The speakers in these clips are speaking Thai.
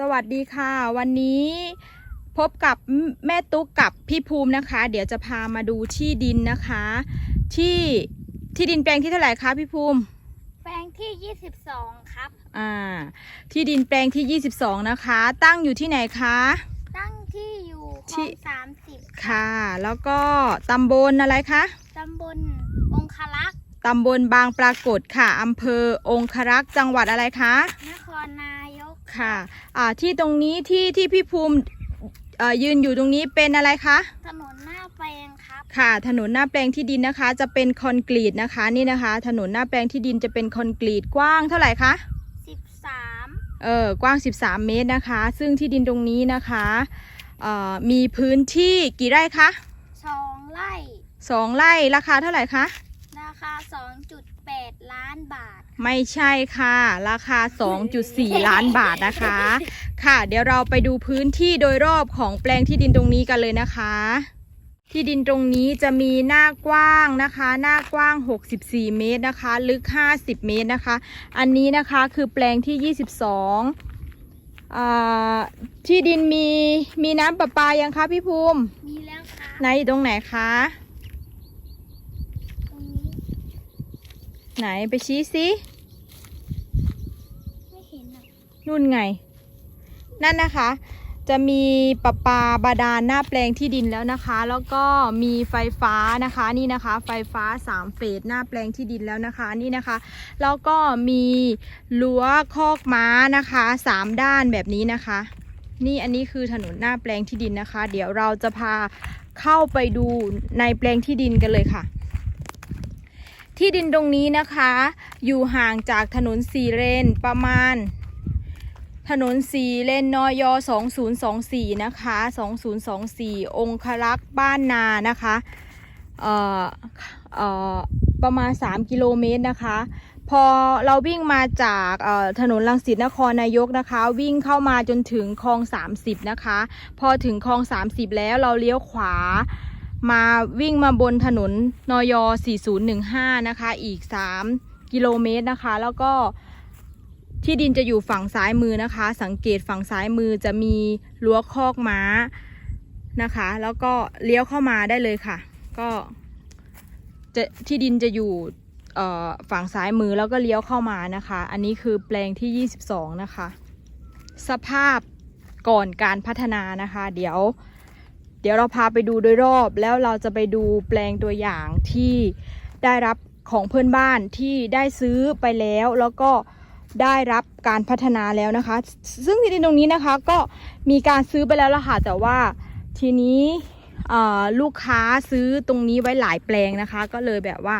สวัสดีค่ะ วันนี้พบกับแม่ตุ๊กกับพี่ภูมินะคะ เดี๋ยวจะพามาดูที่ดินนะคะ ที่ที่ดินแปลงที่เท่าไหร่คะพี่ภูมิ แปลงที่ 22 ครับ อ่า ที่ดินแปลงที่ 22 นะคะ ตั้งอยู่ที่ไหนคะ ตั้งที่อยู่คที่ลอง30ค่ะ แล้วก็ตำบลอะไรคะตำบลองคารักษ์ตำบลบางปรากฏค่ะอำเภอองครักษ์จังหวัดอะไรคะนครนายก ค่ะอ่าที่ตรงนี้ที่ที่พี่ภูมิเอ่อยืนอยู่ตรงนี้เป็นอะไรคะ ถนนหน้าแปลงครับ ค่ะ ถนนหน้าแปลงที่ดินนะคะ จะเป็นคอนกรีตนะคะนี่นะคะ ถนนหน้าแปลงที่ดินจะเป็นคอนกรีตกว้างเท่าไหร่คะ13 เออกว้าง 13 เมตรนะคะ ซึ่งที่ดินตรงนี้นะคะเอ่อมีพื้นที่กี่ไร่คะ2ไร่2ไร่ราคาเท่าไหร่คะ ราคา 2.8 ล้านบาท ไม่ใช่ค่ะ ราคา 2.4 ล้านบาทนะคะ ค่ะ เดี๋ยวเราไปดูพื้นที่โดยรอบของแปลงที่ดินตรงนี้กันเลยนะคะ ที่ดินตรงนี้จะมีหน้ากว้างนะคะ หน้ากว้าง 64 เมตรนะคะ ลึก 50 เมตรนะคะ อันนี้นะคะคือแปลงที่ 22อ่าที่ดินมีมีน้ำประปายังคะพี่ภูมิ มีแล้วครับไหนอยู่ตรงไหนคะ ตรงนี้ ไหนไปชี้สิไม่เห็นอะนู่นไง นั่นนะคะ จะมีประปาบาดาลหน้าแปลงที่ดินแล้วนะคะ แล้วก็มีไฟฟ้านะคะนี่นะคะ ไฟฟ้า3เฟสหน้าแปลงที่ดินแล้วนะคะนี่นะคะ แล้วก็มีรั้วคอกม้านะคะสามด้านแบบนี้นะคะ นี่อันนี้คือถนนหน้าแปลงที่ดินนะคะ เดี๋ยวเราจะพาเข้าไปดูในแปลงที่ดินกันเลยค่ะ ที่ดินตรงนี้นะคะ อยู่ห่างจากถนนสีเลนประมาณ ถนนสีเลนนอย2024 นะคะ 2024 องครักษ์บ้านนานะคะเอ่อเอ่อประมาณ 3 กิโลเมตรนะคะ พอเราวิ่งมาจากถนนลังสิตนครนายกนะคะ วิ่งเข้ามาจนถึงคลอง 30 นะคะ พอถึงคลอง 30 แล้วเราเลี้ยวขวา มาวิ่งมาบนถนนนอย4015 นะคะ อีก 3 กิโลเมตรนะคะ แล้วก็ที่ดินจะอยู่ฝั่งซ้ายมือนะคะ สังเกตฝั่งซ้ายมือจะมีรั้วคอกม้านะคะ แล้วก็เลี้ยวเข้ามาได้เลยค่ะ ก็จะที่ดินจะอยู่ฝั่งซ้ายมือแล้วก็เลี้ยวเข้ามานะคะ อันนี้คือแปลงที่ 22 นะคะ สภาพก่อนการพัฒนานะคะ เดี๋ยว เดี๋ยวเราพาไปดูโดยรอบแล้วเราจะไปดูแปลงตัวอย่างที่ได้รับของเพื่อนบ้านที่ได้ซื้อไปแล้ว แล้วก็ได้รับการพัฒนาแล้วนะคะ ซึ่งที่ดินตรงนี้นะคะก็มีการซื้อไปแล้วละค่ะแต่ว่าทีนี้ลูกค้าซื้อตรงนี้ไว้หลายแปลงนะคะ ก็เลยแบบว่า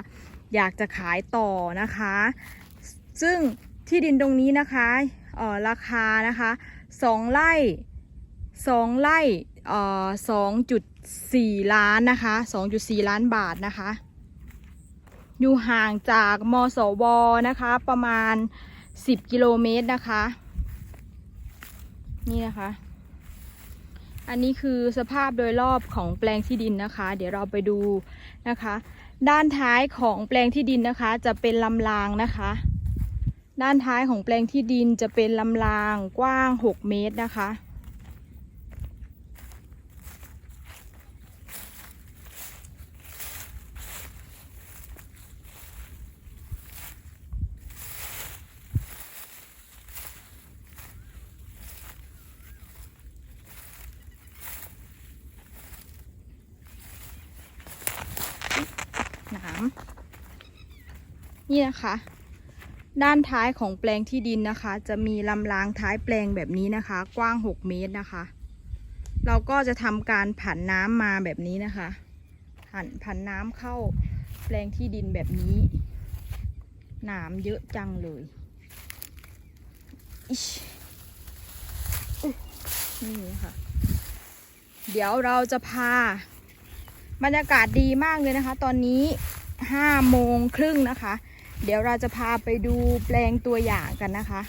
อยากจะขายต่อนะคะ ซึ่งที่ดินตรงนี้นะคะราคานะคะสองไร่สองไร่ สองจุดสี่ล้านนะคะสองจุดสี่ล้านบาทนะคะ อยู่ห่างจากมสวนะคะประมาณ10กิโลเมตรนะคะ นี่นะคะ อันนี้คือสภาพโดยรอบของแปลงที่ดินนะคะ เดี๋ยวเราไปดูนะคะ ด้านท้ายของแปลงที่ดินนะคะ จะเป็นลำรางนะคะ ด้านท้ายของแปลงที่ดินจะเป็นลำรางกว้าง 6 เมตรนะคะ หนาม นี่นะคะ ด้านท้ายของแปลงที่ดินนะคะ จะมีลำรางท้ายแปลงแบบนี้นะคะ กว้าง 6 เมตรนะคะ เราก็จะทำการผันน้ำมาแบบนี้นะคะผันผันน้ำเข้าแปลงที่ดินแบบนี้หนามเยอะจังเลยนี่ค่ะ เดี๋ยวเราจะพา บรรยากาศดีมากเลยนะคะ ตอนนี้ห้าโมงครึ่งนะคะ เดี๋ยวเราจะพาไปดูแปลงตัวอย่างกันนะคะ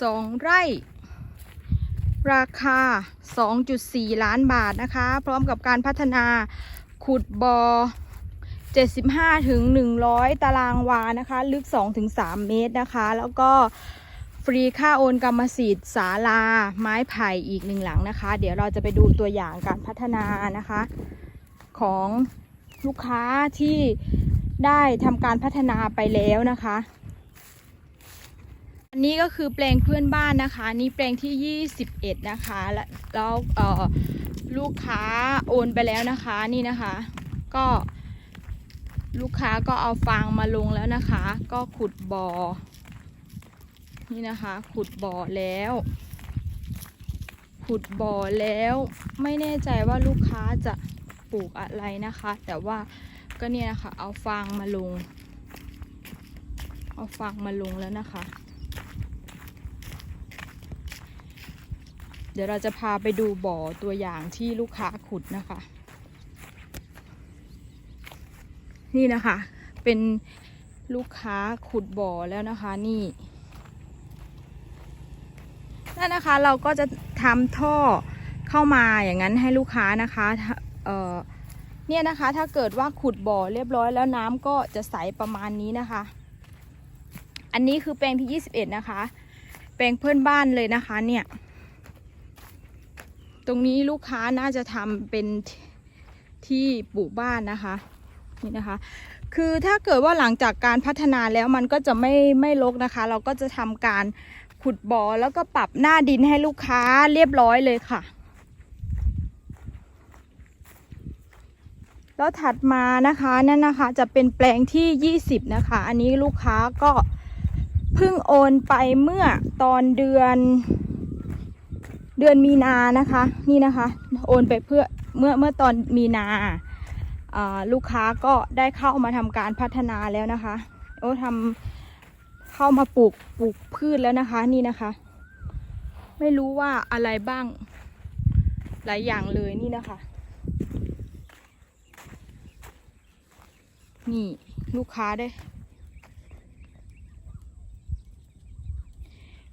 สองไร่ ราคา 2.4 ล้านบาทนะคะ พร้อมกับการพัฒนาขุดบอ่อ75ถึง100 ตารางวานะคะ ลึก 2-3ถึงเมตรนะคะ แล้วก็ฟรีค่าโอนกรรมสิทธิ์ศาลา ไม้ไผ่อีกหนึ่งหลังนะคะ เดี๋ยวเราจะไปดูตัวอย่างการพัฒนานะคะ ของลูกค้าที่ได้ทำการพัฒนาไปแล้วนะคะ อันนี้ก็คือแปลงเพื่อนบ้านนะคะ นี่แปลงที่ 21 นะคะ แล้วลูกค้าโอนไปแล้วนะคะนี่นะคะ ก็ลูกค้าก็เอาฟางมาลงแล้วนะคะ ก็ขุดบ่อ นี่นะคะ ขุดบ่อแล้ว ขุดบ่อแล้ว ไม่แน่ใจว่าลูกค้าจะ ปลูกอะไรนะคะ แต่ว่าก็เนี่ยนะคะเอาฟางมาลง เอาฟางมาลงแล้วนะคะ เดี๋ยวเราจะพาไปดูบ่อตัวอย่างที่ลูกค้าขุดนะคะ นี่นะคะ เป็นลูกค้าขุดบ่อแล้วนะคะนี่นั่นนะคะเราก็จะทำท่อเข้ามาอย่างนั้นให้ลูกค้านะคะ เนี่ยนะคะถ้าเกิดว่าขุดบ่อเรียบร้อยแล้วน้ำก็จะใสประมาณนี้นะคะ อันนี้คือแปลงที่ 21 นะคะ แปลงเพื่อนบ้านเลยนะคะเนี่ย ตรงนี้ลูกค้าน่าจะทำเป็นที่ปลูกบ้านนะคะนี่นะคะ คือถ้าเกิดว่าหลังจากการพัฒนาแล้วมันก็จะไม่ไม่รกนะคะ เราก็จะทำการขุดบ่อแล้วก็ปรับหน้าดินให้ลูกค้าเรียบร้อยเลยค่ะ แล้วถัดมานะคะนั่นนะคะจะเป็นแปลงที่ 20 นะคะ อันนี้ลูกค้าก็เพิ่งโอนไปเมื่อตอนเดือนเดือนมีนานะคะ นี่นะคะ โอนไปเพื่อเมื่อเมื่อตอนมีนาลูกค้าก็ได้เข้ามาทำการพัฒนาแล้วนะคะโอ้ทำเข้ามาปลูกปลูกพืชแล้วนะคะนี่นะคะ ไม่รู้ว่าอะไรบ้างหลายอย่างเลยนี่นะคะ นี่ลูกค้าได้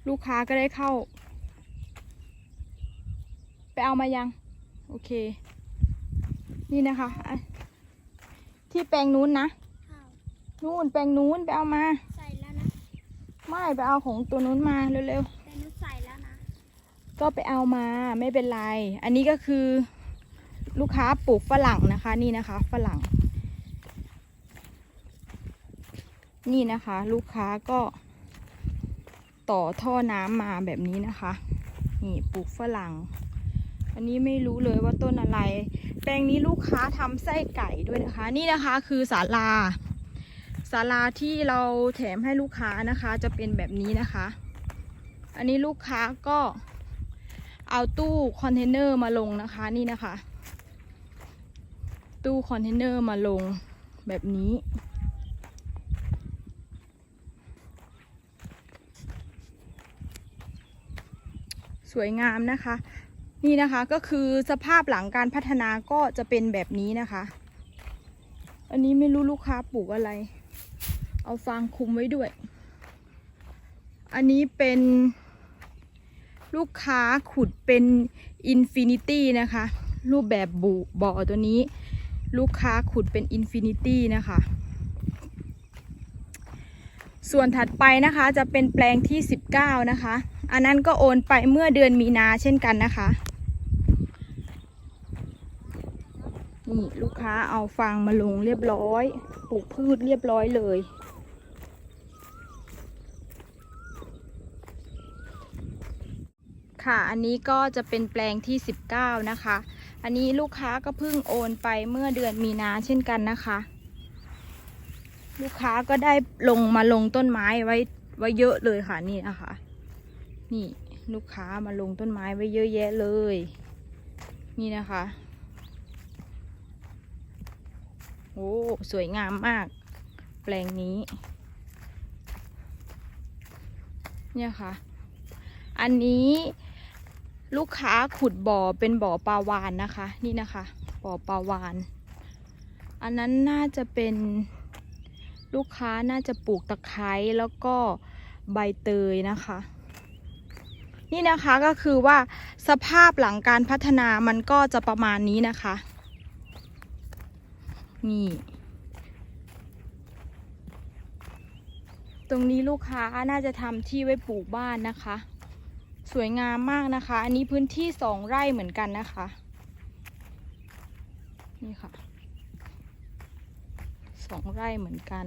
ลูกค้าก็ได้เข้า ไปเอามายัง โอเค นี่นะคะอะที่แปลงนู้นนะข้าวนู่นแปลงนู้นไปเอามา ใส่แล้วนะ ไม่ไปเอาของตัวนู้นมาเร็วแต่นุชใส่แล้วนะๆก็ไปเอามาไม่เป็นไร อันนี้ก็คือ ลูกค้าปลูกฝรั่งนะคะ นี่นะคะ ฝรั่ง นี่นะคะ ลูกค้าก็ ต่อท่อน้ำมาแบบนี้นะคะ นี่ปลูกฝรั่ง อันนี้ไม่รู้เลยว่าต้นอะไร แปลงนี้ลูกค้าทำไส้ไก่ด้วยนะคะ นี่นะคะคือศาลาศาลาที่เราแถมให้ลูกค้านะคะ จะเป็นแบบนี้นะคะ อันนี้ลูกค้าก็เอาตู้คอนเทนเนอร์มาลงนะคะนี่นะคะ ตู้คอนเทนเนอร์มาลงแบบนี้ สวยงามนะคะ นี่นะคะก็คือสภาพหลังการพัฒนาก็จะเป็นแบบนี้นะคะ อันนี้ไม่รู้ลูกค้าปลูกอะไร เอาฟางคุมไว้ด้วย อันนี้เป็นลูกค้าขุดเป็นอินฟินิตี้นะคะ รูปแบบบุบ่อตัวนี้ ลูกค้าขุดเป็นอินฟินิตี้นะคะ ส่วนถัดไปนะคะจะเป็นแปลงที่ 19 นะคะ อันนั้นก็โอนไปเมื่อเดือนมีนาเช่นกันนะคะนี่ลูกค้าเอาฟางมาลงเรียบร้อย ปลูกพืชเรียบร้อยเลย ค่ะอันนี้ก็จะเป็นแปลงที่ 19 นะคะ อันนี้ลูกค้าก็เพิ่งโอนไปเมื่อเดือนมีนาเช่นกันนะคะ ลูกค้าก็ได้ลงมาลงต้นไม้ไว้ไว้เยอะเลยค่ะนี่นะคะ นี่ลูกค้ามาลงต้นไม้ไว้เยอะแยะเลย นี่นะคะโอ้สวยงามมาก แปลงนี้ เนี่ยค่ะ อันนี้ลูกค้าขุดบ่อเป็นบ่อปลาวานนะคะ นี่นะคะ บ่อปลาวาน อันนั้นน่าจะเป็นลูกค้าน่าจะปลูกตะไคร้แล้วก็ใบเตยนะคะ นี่นะคะก็คือว่าสภาพหลังการพัฒนามันก็จะประมาณนี้นะคะ นี่ ตรงนี้ลูกค้าน่าจะทำที่ไว้ปลูกบ้านนะคะ สวยงามมากนะคะ อันนี้พื้นที่สองไร่เหมือนกันนะคะ นี่ค่ะสองไร่เหมือนกัน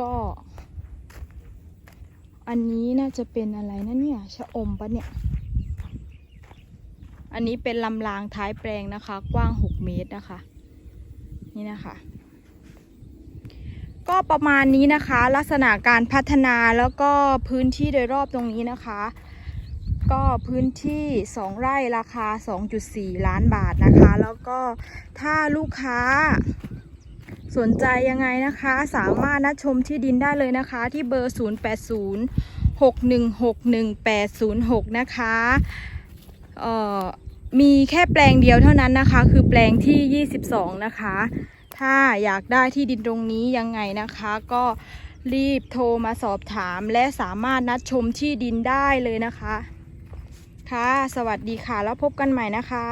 ก็ อันนี้น่าจะเป็นอะไรนะเนี่ยชะอมปะเนี่ย อันนี้เป็นลำรางท้ายแปลงนะคะ กว้าง 6 เมตรนะคะ นี่นะคะ ก็ประมาณนี้นะคะ ลักษณะการพัฒนาแล้วก็พื้นที่โดยรอบตรงนี้นะคะ ก็พื้นที่ 2 ไร่ราคา 2.4 ล้านบาทนะคะ แล้วก็ถ้าลูกค้า สนใจยังไงนะคะ สามารถนัดชมที่ดินได้เลยนะคะ ที่เบอร์ 080 6161806 นะคะเอ่อมีแค่แปลงเดียวเท่านั้นนะคะ คือแปลงที่ 22 นะคะ ถ้าอยากได้ที่ดินตรงนี้ยังไงนะคะ ก็รีบโทรมาสอบถามและสามารถนัดชมที่ดินได้เลยนะคะ ค่ะ สวัสดีค่ะ แล้วพบกันใหม่นะคะ